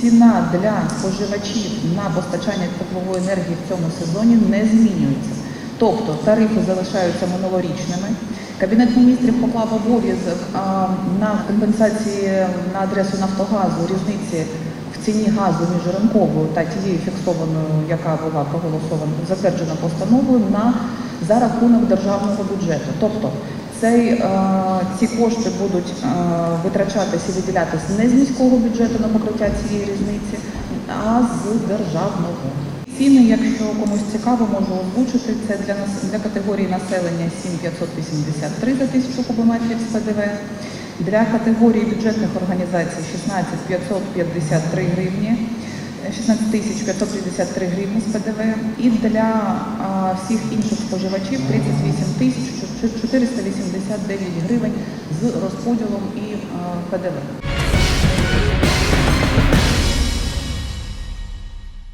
Ціна для споживачів на постачання теплової енергії в цьому сезоні не змінюється. Тобто тарифи залишаються минулорічними. Кабінет міністрів поклав обов'язок на компенсації на адресу Нафтогазу різниці в ціні газу між ринковою та тією фіксованою, яка була проголосована, затверджена постановою, на за рахунок державного бюджету. Тобто цей, е, ці кошти будуть е, витрачатися і виділятися не з міського бюджету на покриття цієї різниці, а з державного. Ціни, якщо комусь цікаво, можу озвучити. Це для нас для категорії населення 7583 за тисячу кубометрів з ПДВ. Для категорії бюджетних організацій 16 553 гривні. 16 тисяч 553 гривні з ПДВ і для а, всіх інших споживачів 38 тисяч 489 гривень з розподілом і а, ПДВ.